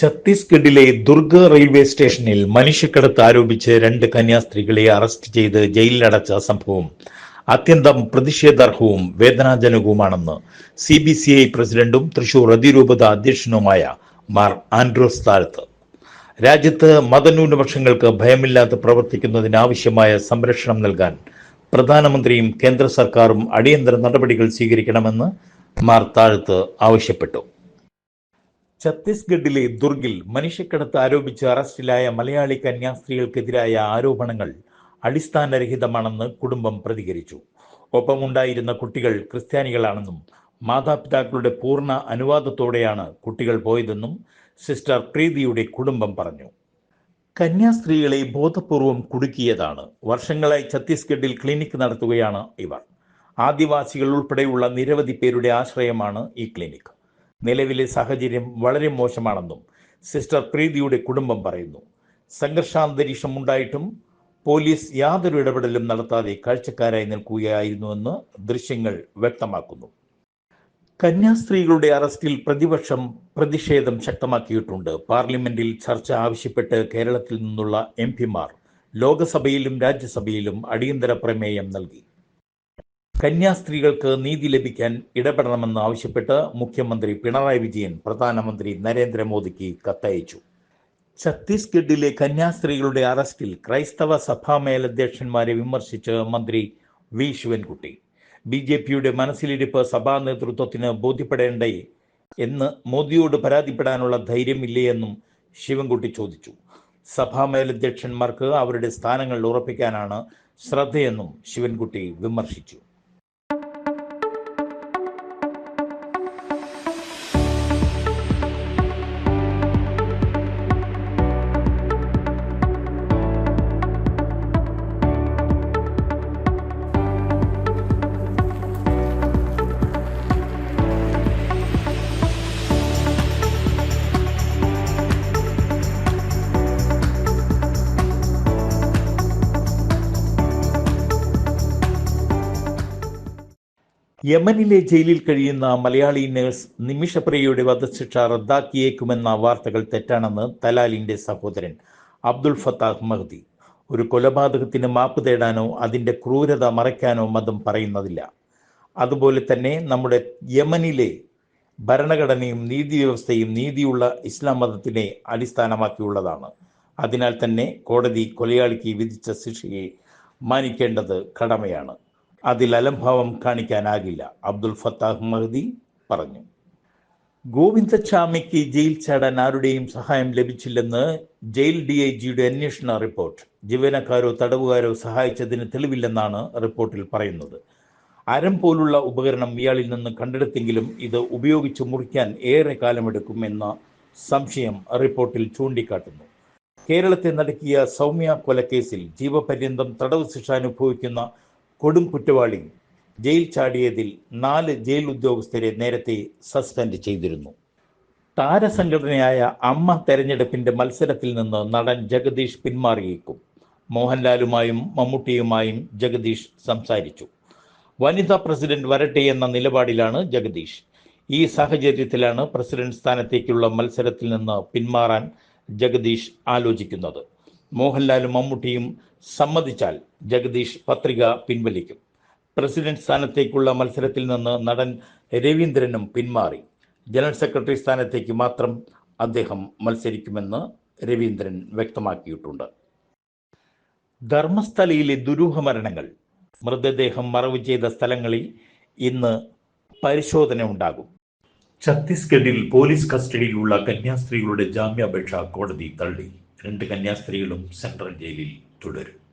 ഛത്തീസ്ഗഡിലെ ദുർഗ് റെയിൽവേ സ്റ്റേഷനിൽ മനുഷ്യക്കടത്ത് ആരോപിച്ച് രണ്ട് കന്യാസ്ത്രീകളെ അറസ്റ്റ് ചെയ്ത് ജയിലിലടച്ച സംഭവം. അത്യന്തം പ്രതിഷേധാർഹവും വേദനാജനകവുമാണെന്ന് സി ബി സി ഐ പ്രസിഡന്റും തൃശൂർ അതിരൂപത അധ്യക്ഷനുമായ മാർ ആൻഡ്രോസ് താഴത്ത്. രാജ്യത്ത് മതന്യൂനപക്ഷങ്ങൾക്ക് ഭയമില്ലാതെ പ്രവർത്തിക്കുന്നതിനാവശ്യമായ സംരക്ഷണം നൽകാൻ പ്രധാനമന്ത്രിയും കേന്ദ്ര സർക്കാരും അടിയന്തര നടപടികൾ സ്വീകരിക്കണമെന്ന് മാർ താഴത്ത് ആവശ്യപ്പെട്ടു. ഛത്തീസ്ഗഡിലെ ദുർഗിൽ മനുഷ്യക്കടത്ത് ആരോപിച്ച് അറസ്റ്റിലായ മലയാളി കന്യാസ്ത്രീകൾക്കെതിരായ ആരോപണങ്ങൾ അടിസ്ഥാനരഹിതമാണെന്ന് കുടുംബം പ്രതികരിച്ചു. ഒപ്പമുണ്ടായിരുന്ന കുട്ടികൾ ക്രിസ്ത്യാനികളാണെന്നും മാതാപിതാക്കളുടെ പൂർണ അനുവാദത്തോടെയാണ് കുട്ടികൾ പോയതെന്നും സിസ്റ്റർ പ്രീതിയുടെ കുടുംബം പറഞ്ഞു. കന്യാസ്ത്രീകളെ ബോധപൂർവം കുടുക്കിയതാണ്. വർഷങ്ങളായി ഛത്തീസ്ഗഡിൽ ക്ലിനിക് നടത്തുകയാണ് ഇവർ. ആദിവാസികൾ ഉൾപ്പെടെയുള്ള നിരവധി പേരുടെ ആശ്രയമാണ് ഈ ക്ലിനിക്ക് നിലവിലെ സാഹചര്യം വളരെ മോശമാണെന്നും സിസ്റ്റർ പ്രീതിയുടെ കുടുംബം പറയുന്നു. സംഘർഷാന്തരീക്ഷം ഉണ്ടായിട്ടും പോലീസ് യാതൊരു ഇടപെടലും നടത്താതെ കാഴ്ചക്കാരായി നിൽക്കുകയായിരുന്നുവെന്ന് ദൃശ്യങ്ങൾ വ്യക്തമാക്കുന്നു. കന്യാസ്ത്രീകളുടെ അറസ്റ്റിൽ പ്രതിപക്ഷം പ്രതിഷേധം ശക്തമാക്കിയിട്ടുണ്ട്. പാർലമെന്റിൽ ചർച്ച ആവശ്യപ്പെട്ട് കേരളത്തിൽ നിന്നുള്ള എം പിമാർ ലോകസഭയിലും രാജ്യസഭയിലും അടിയന്തര പ്രമേയം നൽകി. കന്യാസ്ത്രീകൾക്ക് നീതി ലഭിക്കാൻ ഇടപെടണമെന്ന് ആവശ്യപ്പെട്ട് മുഖ്യമന്ത്രി പിണറായി വിജയൻ പ്രധാനമന്ത്രി നരേന്ദ്രമോദിക്ക് കത്തയച്ചു. ഛത്തീസ്ഗഡിലെ കന്യാസ്ത്രീകളുടെ അറസ്റ്റിൽ ക്രൈസ്തവ സഭാ മേലധ്യക്ഷന്മാരെ വിമർശിച്ച് മന്ത്രി വി. ശിവൻകുട്ടി. ബി ജെ പിയുടെ മനസ്സിലിരിപ്പ് സഭാ നേതൃത്വത്തിന് ബോധ്യപ്പെടേണ്ടേ എന്ന് മോദിയോട് പരാതിപ്പെടാനുള്ള ധൈര്യമില്ലേ എന്നും ശിവൻകുട്ടി ചോദിച്ചു. സഭാ മേലധ്യക്ഷന്മാർക്ക് അവരുടെ സ്ഥാനങ്ങൾ ഉറപ്പിക്കാനാണ് ശ്രദ്ധയെന്നും ശിവൻകുട്ടി വിമർശിച്ചു. യമനിലെ ജയിലിൽ കഴിയുന്ന മലയാളി നഴ്സ് നിമിഷപ്രിയയുടെ വധശിക്ഷ റദ്ദാക്കിയേക്കുമെന്ന വാർത്തകൾ തെറ്റാണെന്ന് തലാലിന്റെ സഹോദരൻ അബ്ദുൾ ഫത്താഹ് മഹ്ദി. ഒരു കൊലപാതകത്തിന് മാപ്പ് തേടാനോ അതിന്റെ ക്രൂരത മറയ്ക്കാനോ മതം പറയുന്നതില്ല. അതുപോലെ തന്നെ നമ്മുടെ യമനിലെ ഭരണഘടനയും നീതി വ്യവസ്ഥയും നീതിയുള്ള ഇസ്ലാം മതത്തിനെ അടിസ്ഥാനമാക്കിയുള്ളതാണ്. അതിനാൽ തന്നെ കോടതി കൊലയാളിക്ക് വിധിച്ച ശിക്ഷയെ മാനിക്കേണ്ടത് കടമയാണ്. അതിൽ അലംഭാവം കാണിക്കാനാകില്ല. അബ്ദുൽ ഫത്താഹ് മഹദി പറഞ്ഞു. ഗോവിന്ദച്ചാമിക്ക് ജയിൽ ചാടാൻ ആരുടെയും സഹായം ലഭിച്ചില്ലെന്ന് ജയിൽ ഡി ഐ ജിയുടെ അന്വേഷണ റിപ്പോർട്ട്. ജീവനക്കാരോ തടവുകാരോ സഹായിച്ചതിന് തെളിവില്ലെന്നാണ് റിപ്പോർട്ടിൽ പറയുന്നത്. അരം പോലുള്ള ഉപകരണം ഇയാളിൽ നിന്ന് കണ്ടെടുത്തെങ്കിലും ഇത് ഉപയോഗിച്ച് മുറിക്കാൻ ഏറെ കാലമെടുക്കും എന്ന സംശയം റിപ്പോർട്ടിൽ ചൂണ്ടിക്കാട്ടുന്നു. കേരളത്തെ നടക്കിയ സൗമ്യ കൊലക്കേസിൽ ജീവപര്യന്തം തടവ് ശിക്ഷ അനുഭവിക്കുന്ന കൊടും കുറ്റവാളി ജയിൽ ചാടിയതിൽ നാല് ജയിൽ ഉദ്യോഗസ്ഥരെ നേരത്തെ സസ്പെൻഡ് ചെയ്തിരുന്നു. താരസംഘടനയായ അമ്മ തെരഞ്ഞെടുപ്പിന്റെ മത്സരത്തിൽ നിന്ന് നടൻ ജഗദീഷ് പിന്മാറിയേക്കും. മോഹൻലാലുമായും മമ്മൂട്ടിയുമായും ജഗദീഷ് സംസാരിച്ചു. വനിതാ പ്രസിഡന്റ് വരട്ടെ എന്ന നിലപാടിലാണ് ജഗദീഷ്. ഈ സാഹചര്യത്തിലാണ് പ്രസിഡന്റ് സ്ഥാനത്തേക്കുള്ള മത്സരത്തിൽ നിന്ന് പിന്മാറാൻ ജഗദീഷ് ആലോചിക്കുന്നത്. മോഹൻലാലും മമ്മൂട്ടിയും സമ്മതിച്ചാൽ ജഗദീഷ് പത്രിക പിൻവലിക്കും. പ്രസിഡന്റ് സ്ഥാനത്തേക്കുള്ള മത്സരത്തിൽ നിന്ന് നടൻ രവീന്ദ്രനും പിന്മാറി. ജനറൽ സെക്രട്ടറി സ്ഥാനത്തേക്ക് മാത്രം അദ്ദേഹം മത്സരിക്കുമെന്ന് രവീന്ദ്രൻ വ്യക്തമാക്കിയിട്ടുണ്ട്. ധർമ്മസ്ഥലയിലെ ദുരൂഹ മരണങ്ങൾ മൃതദേഹം മറവ് ചെയ്ത സ്ഥലങ്ങളിൽ ഇന്ന് പരിശോധന ഉണ്ടാകും. ഛത്തീസ്ഗഡിൽ പോലീസ് കസ്റ്റഡിയിലുള്ള കന്യാസ്ത്രീകളുടെ ജാമ്യാപേക്ഷ കോടതി തള്ളി. രണ്ട് കന്യാസ്ത്രീകളും സെൻട്രൽ ജയിലിൽ തുടരും.